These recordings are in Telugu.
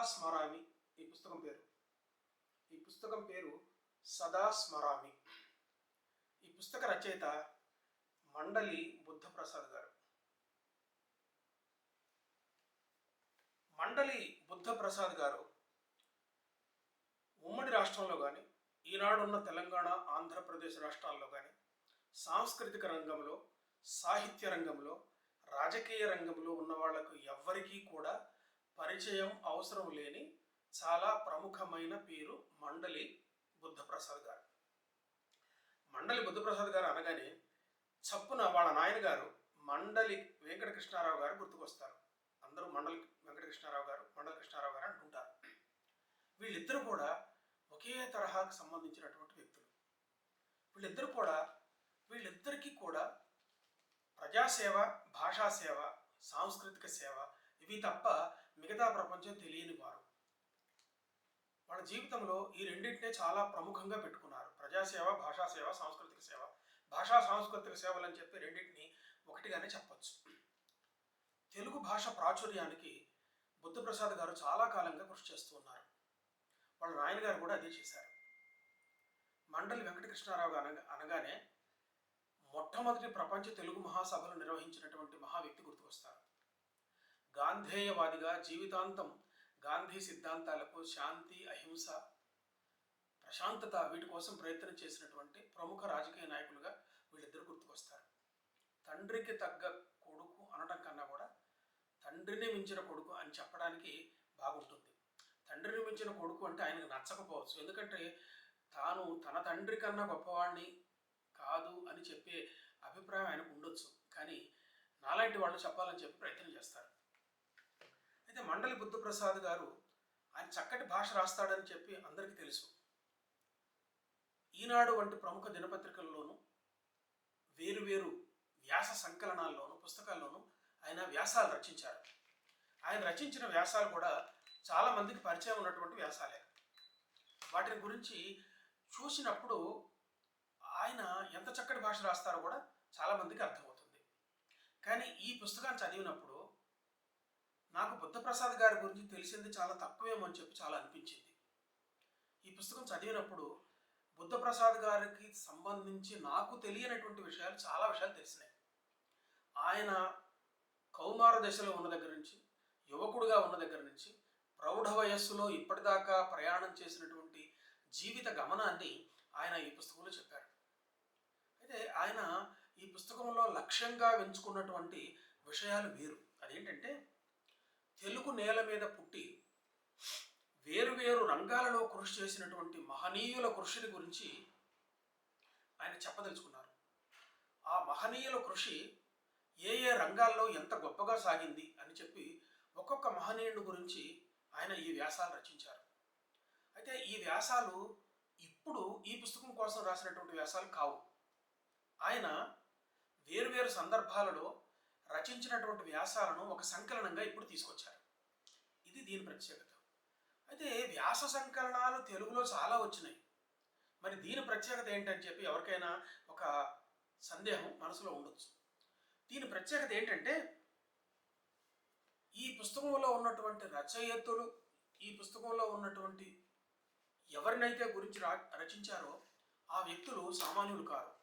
సదా స్మరామి ఈ పుస్తకం పేరు. ఈ పుస్తకం పేరు సదా స్మరామి ఈ పుస్తక రచయిత మండలి బుద్ధప్రసాద్ గారు. మండలి బుద్ధప్రసాద్ గారు ఉమ్మడి రాష్ట్రంలో కానీ ఈనాడున్న తెలంగాణ ఆంధ్రప్రదేశ్ రాష్ట్రాల్లో కానీ సాంస్కృతిక రంగంలో సాహిత్య రంగంలో రాజకీయ రంగంలో ఉన్న వాళ్ళకు ఎవ్వరికీ కూడా పరిచయం అవసరం లేని చాలా ప్రముఖమైన పేరు మండలి బుద్ధప్రసాద్ గారు. మండలి బుద్ధప్రసాద్ గారు అనగానే చప్పున వాళ్ళ నాయనగారు మండలి వెంకటకృష్ణారావు గారు గుర్తుకొస్తారు. అందరూ మండలి వెంకటకృష్ణారావు గారు మండలి కృష్ణారావు గారు అంటుంటారు. వీళ్ళిద్దరూ కూడా ఒకే తరహాకు సంబంధించినటువంటి వ్యక్తులు. వీళ్ళిద్దరూ కూడా వీళ్ళిద్దరికీ కూడా ప్రజాసేవ భాషా సేవ సాంస్కృతిక సేవ ఇవి తప్ప మిగతా ప్రపంచం తెలియని వారు. వాళ్ళ జీవితంలో ఈ రెండింటినే చాలా ప్రముఖంగా పెట్టుకున్నారు. ప్రజాసేవ భాషా సేవ సాంస్కృతిక సేవ. భాషా సాంస్కృతిక సేవలు అని చెప్పి రెండింటిని ఒకటిగానే చెప్పొచ్చు. తెలుగు భాష ప్రాచుర్యానికి బుద్ధప్రసాద్ గారు చాలా కాలంగా కృషి చేస్తూ ఉన్నారు. వాళ్ళ నాయన గారు కూడా అదే చేశారు. మండలి వెంకటకృష్ణారావు అనగా అనగానే మొట్టమొదటి ప్రపంచ తెలుగు మహాసభలు నిర్వహించినటువంటి మహా వ్యక్తి గుర్తుకొస్తారు. గాంధేయవాదిగా జీవితాంతం గాంధీ సిద్ధాంతాలకు శాంతి అహింస ప్రశాంతత వీటి కోసం ప్రయత్నం చేసినటువంటి ప్రముఖ రాజకీయ నాయకులుగా వీళ్ళిద్దరు గుర్తుకొస్తారు. తండ్రికి తగ్గ కొడుకు అనడం కన్నా కూడా తండ్రిని మించిన కొడుకు అని చెప్పడానికి బాగుంటుంది. తండ్రిని మించిన కొడుకు అంటే ఆయనకు నచ్చకపోవచ్చు. ఎందుకంటే తాను తన తండ్రి కన్నా గొప్పవాడిని కాదు అని చెప్పే అభిప్రాయం ఆయనకు ఉండొచ్చు. కానీ నాలాంటి వాళ్ళు చెప్పాలని చెప్పి ప్రయత్నం చేస్తారు. అయితే మండలి బుద్ధప్రసాద్ గారు ఆయన చక్కటి భాష రాస్తాడని చెప్పి అందరికీ తెలుసు. ఈనాడు వంటి ప్రముఖ దినపత్రికల్లోనూ వేరువేరు వ్యాస సంకలనాల్లోనూ పుస్తకాల్లోనూ ఆయన వ్యాసాలు రచించారు. ఆయన రచించిన వ్యాసాలు కూడా చాలా మందికి పరిచయం ఉన్నటువంటి వ్యాసాలే. వాటిని గురించి చూసినప్పుడు ఆయన ఎంత చక్కటి భాష రాస్తారో కూడా చాలామందికి అర్థమవుతుంది. కానీ ఈ పుస్తకాన్ని చదివినప్పుడు నాకు బుద్ధప్రసాద్ గారి గురించి తెలిసింది చాలా తక్కువేమో అని చెప్పి చాలా అనిపించింది. ఈ పుస్తకం చదివినప్పుడు బుద్ధప్రసాద్ గారికి సంబంధించి నాకు తెలియనటువంటి విషయాలు చాలా విషయాలు తెలిసినాయి. ఆయన కౌమార దశలో ఉన్న దగ్గర నుంచి యువకుడుగా ఉన్న దగ్గర నుంచి ప్రౌఢ వయస్సులో ఇప్పటిదాకా ప్రయాణం చేసినటువంటి జీవిత గమనాన్ని ఆయన ఈ పుస్తకంలో చెప్పారు. అయితే ఆయన ఈ పుస్తకంలో లక్ష్యంగా ఎంచుకున్నటువంటి విషయాలు వేరు. అదేంటంటే తెలుగు నేల మీద పుట్టి వేరువేరు రంగాలలో కృషి చేసినటువంటి మహనీయుల కృషిని గురించి ఆయన చెప్పదలుచుకున్నారు. ఆ మహనీయుల కృషి ఏ ఏ రంగాల్లో ఎంత గొప్పగా సాగింది అని చెప్పి ఒక్కొక్క మహనీయుడి గురించి ఆయన ఈ వ్యాసాలు రచించారు. అయితే ఈ వ్యాసాలు ఇప్పుడు ఈ పుస్తకం కోసం రాసినటువంటి వ్యాసాలు కావు. ఆయన వేరువేరు సందర్భాలలో రచించినటువంటి వ్యాసాలను ఒక సంకలనంగా ఇప్పుడు తీసుకొచ్చారు. ఇది దీని ప్రత్యేకత. అయితే వ్యాస సంకలనాలు తెలుగులో చాలా వచ్చినాయి. మరి దీని ప్రత్యేకత ఏంటని చెప్పి ఎవరికైనా ఒక సందేహం మనసులో ఉండొచ్చు. దీని ప్రత్యేకత ఏంటంటే ఈ పుస్తకంలో ఉన్నటువంటి రచయితలు ఈ పుస్తకంలో ఉన్నటువంటి ఎవరినైతే గురించి రా రచించారో ఆ వ్యక్తులు సామాన్యులు కారు.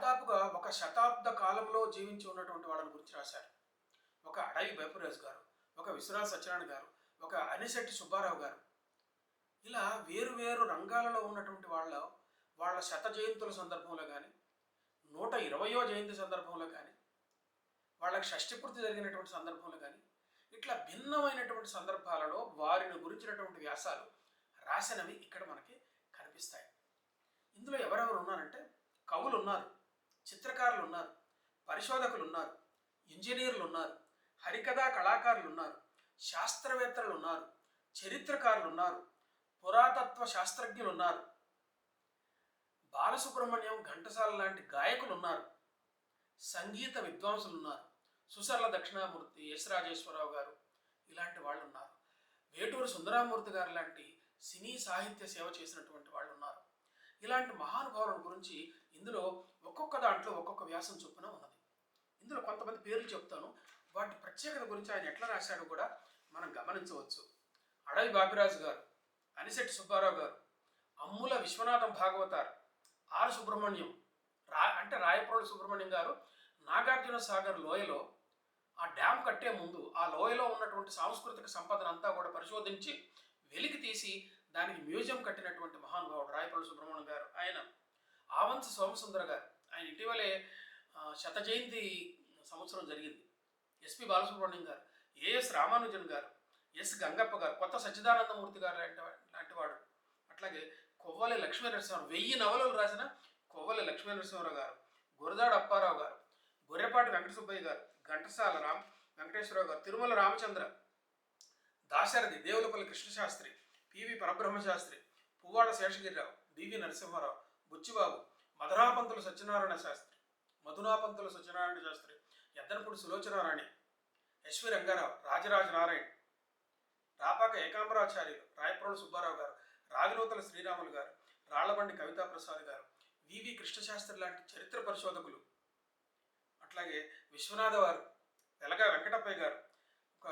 దాదాపుగా ఒక శతాబ్ద కాలంలో జీవించి ఉన్నటువంటి వాళ్ళని గురించి రాశారు. ఒక అడవి బైపురాజ్ గారు ఒక విశ్వనాథ్ సత్యనారాయణ గారు ఒక అనిశెట్టి సుబ్బారావు గారు. ఇలా వేరు వేరు రంగాలలో ఉన్నటువంటి వాళ్ళ వాళ్ళ శత జయంతుల సందర్భంలో కానీ నూట ఇరవయో జయంతి సందర్భంలో కానీ వాళ్ళకి షష్టిపూర్తి జరిగినటువంటి సందర్భంలో కానీ ఇట్లా భిన్నమైనటువంటి సందర్భాలలో వారిని గురించినటువంటి వ్యాసాలు రాసినవి ఇక్కడ మనకి కనిపిస్తాయి. ఇందులో ఎవరెవరు ఉన్నారంటే కవులు ఉన్నారు. చిత్రకారులు ఉన్నారు పరిశోధకులు ఉన్నారు ఇంజనీర్లు ఉన్నారు హరికథా కళాకారులు ఉన్నారు శాస్త్రవేత్తలు ఉన్నారు చరిత్రకారులు ఉన్నారు పురాతత్వ శాస్త్రజ్ఞులు ఉన్నారు బాలసుబ్రహ్మణ్యం ఘంటసాల లాంటి గాయకులు ఉన్నారు సంగీత విద్వాంసులు ఉన్నారు సుసర్ల దక్షిణామూర్తి ఎస్ రాజేశ్వరరావు గారు ఇలాంటి వాళ్ళు ఉన్నారు వేటూరు సుందరామూర్తి గారు లాంటి సినీ సాహిత్య సేవ చేసినటువంటి వాళ్ళు ఉన్నారు ఇలాంటి మహానుభావుల గురించి ఇందులో ఒక్కొక్క దాంట్లో ఒక్కొక్క వ్యాసం చొప్పున ఉన్నది. ఇందులో కొంతమంది పేర్లు చెప్తాను. వాటి ప్రత్యేకత గురించి ఆయన ఎట్లా రాశాడో కూడా మనం గమనించవచ్చు. అడవి బాబిరాజు గారు అనిశెట్టి సుబ్బారావు గారు అమ్ముల విశ్వనాథం భాగవతార్ ఆర్ సుబ్రహ్మణ్యం రా అంటే రాయప్రోలు సుబ్రహ్మణ్యం గారు నాగార్జున సాగర్ లోయలో ఆ డ్యామ్ కట్టే ముందు ఆ లోయలో ఉన్నటువంటి సాంస్కృతిక సంపదను అంతా కూడా పరిశోధించి వెలికి తీసి దానికి మ్యూజియం కట్టినటువంటి మహానుభావుడు రాయపల్లి సుబ్రహ్మణ్యం గారు. ఆయన ఆవంశ సోమసుందర గారు. ఆయన ఇటీవలే శత జయంతి సంవత్సరం జరిగింది. ఎస్పి బాలసుబ్రహ్మణ్యం గారు ఏఎస్ రామానుజన్ గారు ఎస్ గంగప్ప గారు కొత్త సచ్చిదానందమూర్తి గారు లాంటి వాడు. అట్లాగే కొవ్వలి లక్ష్మీ నరసింహరావు వెయ్యి నవలలు రాసిన కొవ్వలి లక్ష్మీ నరసింహరావు గారు గురదాడ అప్పారావు గారు గొర్రెపాటి వెంకట సుబ్బయ్య గారు Ghantasala Ram Venkateswara Rao garu Tirumala Ramachandra Dasarathi Devulapalli Krishnasastri P V Parabrahmasastri Puvvada Seshagiri Rao D V Narasimha Rao Buchibabu Madhurapantula Satyanarayana Sastri Madhunapantula Satyanarayana Sastri Yeddanapudi Sulochana Rani S V Ranga Rao Rajaraja Narayana Rapaka Ekambaracharyulu Rayaprolu Subba Rao garu Raginutala Sriramulu గారు రాళ్ళబండి కవితా ప్రసాద్ గారు వివి కృష్ణశాస్త్రి లాంటి చరిత్ర పరిశోధకులు. అట్లాగే విశ్వనాథ వారు వెలగా వెంకటప్పయ్య గారు ఒక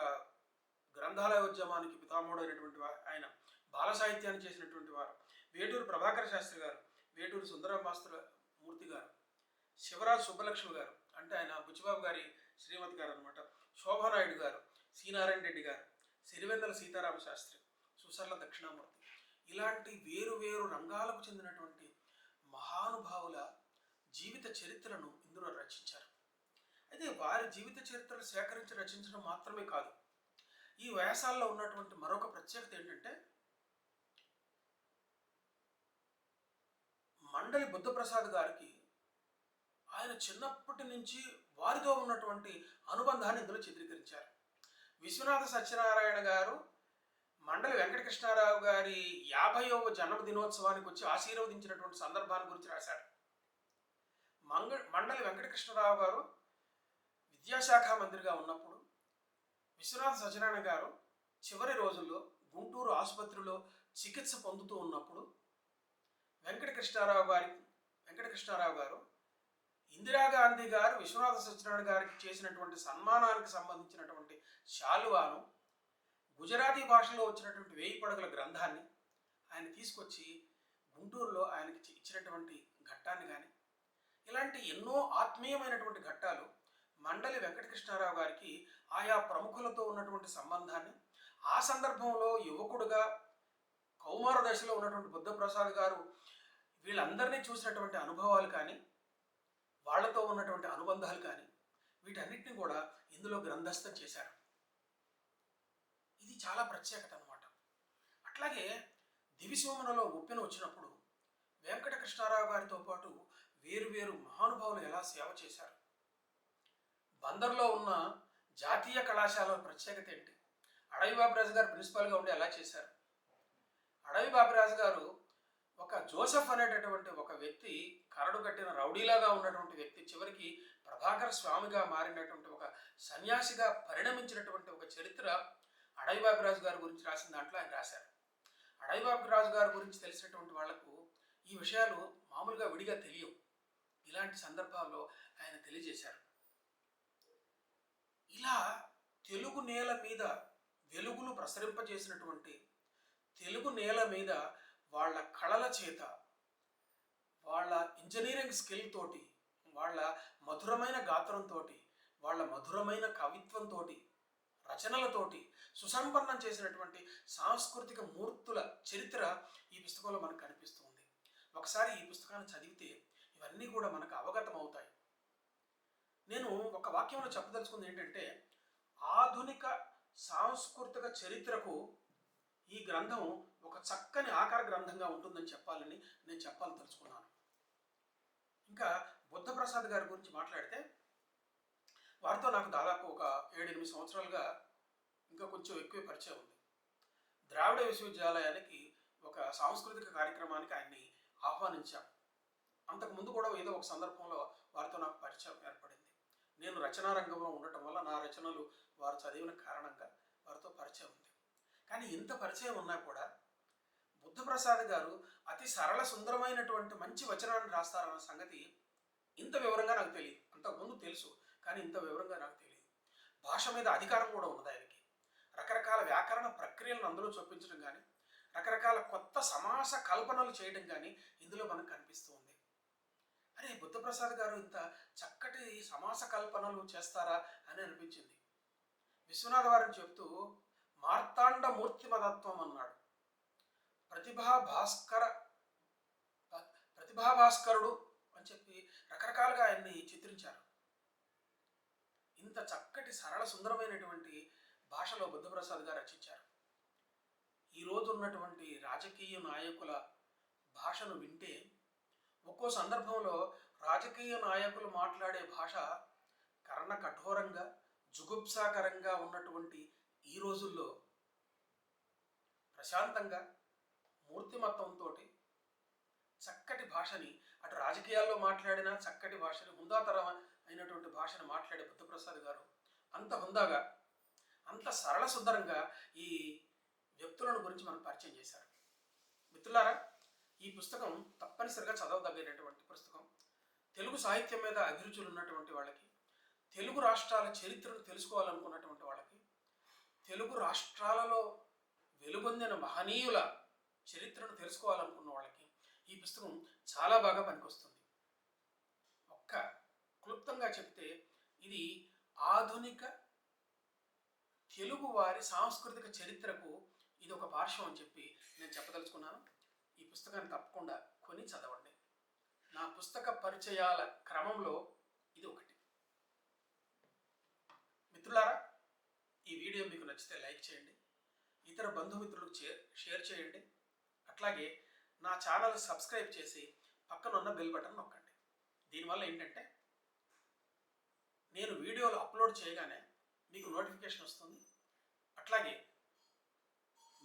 గ్రంథాలయ ఉద్యమానికి పితామహుడైనటువంటి వా- ఆయన బాల సాహిత్యాన్ని చేసినటువంటి వారు వేటూరు ప్రభాకర శాస్త్రి గారు వేటూరు సుందర మాస్టర్ మూర్తి గారు శివరాజ్ సుబ్బలక్ష్మి గారు అంటే ఆయన బుచ్చిబాబు గారి శ్రీమతి గారు అనమాట శోభానాయుడు గారు సీనారాయణ రెడ్డి గారు సిరివెన్నెల సీతారామ శాస్త్రి సుసర్ల దక్షిణామూర్తి. ఇలాంటి వేరు వేరు రంగాలకు చెందినటువంటి మహానుభావుల జీవిత చరిత్రను ఇందులో రచించారు. అయితే వారి జీవిత చరిత్రను సేకరించి రచించడం మాత్రమే కాదు ఈ వ్యాసాల్లో ఉన్నటువంటి మరొక ప్రత్యేకత ఏంటంటే మండలి బుద్ధప్రసాద్ గారికి ఆయన చిన్నప్పటి నుంచి వారితో ఉన్నటువంటి అనుబంధాన్ని ఇందులో చిత్రీకరించారు. విశ్వనాథ సత్యనారాయణ గారు మండలి వెంకటకృష్ణారావు గారి యాభైవ జన్మదినోత్సవానికి వచ్చి ఆశీర్వదించినటువంటి సందర్భాన్ని గురించి రాశారు. మంగ మండలి వెంకటకృష్ణరావు గారు విద్యాశాఖ మంత్రిగా ఉన్నప్పుడు విశ్వనాథ సత్యనారాయణ గారు చివరి రోజుల్లో గుంటూరు ఆసుపత్రిలో చికిత్స పొందుతూ ఉన్నప్పుడు వెంకటకృష్ణారావు గారి వెంకటకృష్ణారావు గారు ఇందిరాగాంధీ గారు విశ్వనాథ సత్యనారాయణ గారికి చేసినటువంటి సన్మానానికి సంబంధించినటువంటి శాలువాను గుజరాతీ భాషలో వచ్చినటువంటి వేయి పడగల గ్రంథాన్ని ఆయన తీసుకొచ్చి గుంటూరులో ఆయనకి ఇచ్చినటువంటి ఘట్టాన్ని కానీ ఇలాంటి ఎన్నో ఆత్మీయమైనటువంటి ఘట్టాలు మండలి వెంకటకృష్ణారావు గారికి ఆయా ప్రముఖులతో ఉన్నటువంటి సంబంధాన్ని ఆ సందర్భంలో యువకుడుగా కౌమార దశలో ఉన్నటువంటి బుద్ధప్రసాద్ గారు వీళ్ళందరినీ చూసినటువంటి అనుభవాలు కానీ వాళ్ళతో ఉన్నటువంటి అనుబంధాలు కానీ వీటన్నిటిని కూడా ఇందులో గ్రంథస్థం చేశారు. ఇది చాలా ప్రత్యేకత అనమాట అట్లాగే దివిశోమనలో ఉప్పెన వచ్చినప్పుడు వెంకటకృష్ణారావు గారితో పాటు వేరు వేరు మహానుభావులు ఎలా సేవ చేశారు? బందర్లో ఉన్న జాతీయ కళాశాల ప్రత్యేకత ఏంటి? అడవి బాబురాజు గారు ప్రిన్సిపాల్గా ఉండి ఎలా చేశారు? అడవి బాబిరాజు గారు ఒక జోసెఫ్ అనేటటువంటి ఒక వ్యక్తి కరడు కట్టిన రౌడీలాగా ఉన్నటువంటి వ్యక్తి చివరికి ప్రభాకర స్వామిగా మారినటువంటి ఒక సన్యాసిగా పరిణమించినటువంటి ఒక చరిత్ర అడవి బాబిరాజు గారి గురించి రాసిన దాంట్లో ఆయన రాశారు. అడవి బాబిరాజు గారి గురించి తెలిసినటువంటి వాళ్ళకు ఈ విషయాలు మామూలుగా విడిగా తెలియవు. ఇలాంటి సందర్భాల్లో ఆయన తెలియజేశారు. ఇలా తెలుగు నేల మీద వెలుగులు ప్రసరింపజేసినటువంటి తెలుగు నేల మీద వాళ్ళ కళల చేత వాళ్ళ ఇంజనీరింగ్ స్కిల్ తోటి వాళ్ళ మధురమైన గాత్రంతో వాళ్ళ మధురమైన కవిత్వంతో రచనలతోటి సుసంపన్నం చేసినటువంటి సాంస్కృతిక మూర్తుల చరిత్ర ఈ పుస్తకంలో మనకు కనిపిస్తుంది ఒకసారి ఈ పుస్తకాన్ని చదివితే ఇవన్నీ కూడా మనకు అవగతం అవుతాయి నేను ఒక వాక్యంలో చెప్పదలుచుకుంది ఏంటంటే ఆధునిక సాంస్కృతిక చరిత్రకు ఈ గ్రంథం ఒక చక్కని ఆకార గ్రంథంగా ఉంటుందని చెప్పాలని నేను చెప్పాలని తలుచుకున్నాను ఇంకా బుద్ధప్రసాద్ గారి గురించి మాట్లాడితే వారితో నాకు దాదాపు ఒక ఏడెనిమిది సంవత్సరాలుగా ఇంకా కొంచెం ఎక్కువ పరిచయం ఉంది. ద్రావిడ విశ్వవిద్యాలయానికి ఒక సాంస్కృతిక కార్యక్రమానికి ఆయన్ని ఆహ్వానించాం. అంతకుముందు కూడా ఏదో ఒక సందర్భంలో వారితో నాకు పరిచయం ఏర్పడింది. నేను రచనా రంగంలో ఉండటం వల్ల నా రచనలు వారు చదివిన కారణంగా వారితో పరిచయం ఉంది. కానీ ఇంత పరిచయం ఉన్నా కూడా బుద్ధప్రసాద్ గారు అతి సరళ సుందరమైనటువంటి మంచి వచనాన్ని రాస్తారన్న సంగతి ఇంత వివరంగా నాకు తెలియదు. అంతకుముందు తెలుసు కానీ ఇంత వివరంగా నాకు తెలియదు. భాష మీద అధికారం కూడా ఉన్నది ఆయనకి. రకరకాల వ్యాకరణ ప్రక్రియలను అందులో చూపించడం కానీ రకరకాల కొత్త సమాస కల్పనలు చేయడం కానీ ఇందులో మనకు కనిపిస్తూ ఉంది. అరే బుద్ధప్రసాద్ గారు ఇంత చక్కటి సమాస కల్పనలు చేస్తారా అని అనిపించింది. విశ్వనాథ వారిని చెప్తూ మార్తాండ మూర్తిమతత్వం అన్నాడు ప్రతిభా భాస్కర ప్రతిభా భాస్కరుడు అని చెప్పి రకరకాలుగా ఆయన్ని చిత్రించారు. ఇంత చక్కటి సరళ సుందరమైనటువంటి భాషలో బుద్ధప్రసాద్ గారు రచించారు. ఈ ఉన్నటువంటి రాజకీయ నాయకుల భాషను వింటే ఒక్కో సందర్భంలో రాజకీయ నాయకులు మాట్లాడే భాష కర్ణ కఠోరంగా జుగుప్సాకరంగా ఉన్నటువంటి ఈ రోజుల్లో ప్రశాంతంగా మూర్తిమత్వంతో చక్కటి భాషని అటు రాజకీయాల్లో మాట్లాడిన చక్కటి భాషని హుందాతరం అయినటువంటి భాషను మాట్లాడే బుద్ధప్రసాద్ గారు అంత హుందాగా అంత సరళ సుందరంగా ఈ వ్యక్తులను గురించి మనకు పరిచయం చేశారు. మిత్రులారా ఈ పుస్తకం తప్పనిసరిగా చదవదగినటువంటి పుస్తకం. తెలుగు సాహిత్యం మీద అభిరుచులు ఉన్నటువంటి వాళ్ళకి తెలుగు రాష్ట్రాల చరిత్రను తెలుసుకోవాలనుకున్నటువంటి వాళ్ళకి తెలుగు రాష్ట్రాలలో వెలుగొందిన మహనీయుల చరిత్రను తెలుసుకోవాలనుకున్న వాళ్ళకి ఈ పుస్తకం చాలా బాగా పనికొస్తుంది. ఒక్క క్లుప్తంగా చెప్తే ఇది ఆధునిక తెలుగు వారి సాంస్కృతిక చరిత్రకు ఇది ఒక పార్శ్వం అని చెప్పి నేను చెప్పదలుచుకున్నాను. ఈ పుస్తకాన్ని తప్పకుండా కొని చదవండి. నా పుస్తక పరిచయాల క్రమంలో ఇది ఒకటి. మిత్రులారా ఈ వీడియో మీకు నచ్చితే లైక్ చేయండి ఇతర బంధుమిత్రులకు షేర్ చేయండి. అట్లాగే నా ఛానల్ సబ్స్క్రైబ్ చేసి పక్కన ఉన్న బెల్ బటన్ నొక్కండి. దీనివల్ల ఏంటంటే నేను వీడియోలు అప్లోడ్ చేయగానే మీకు నోటిఫికేషన్ వస్తుంది. అట్లాగే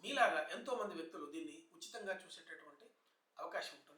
మీలాగా ఎంతోమంది వ్యక్తులు దీన్ని ఉచితంగా చూసేటటువంటి అవకాశం ఉంటుంది.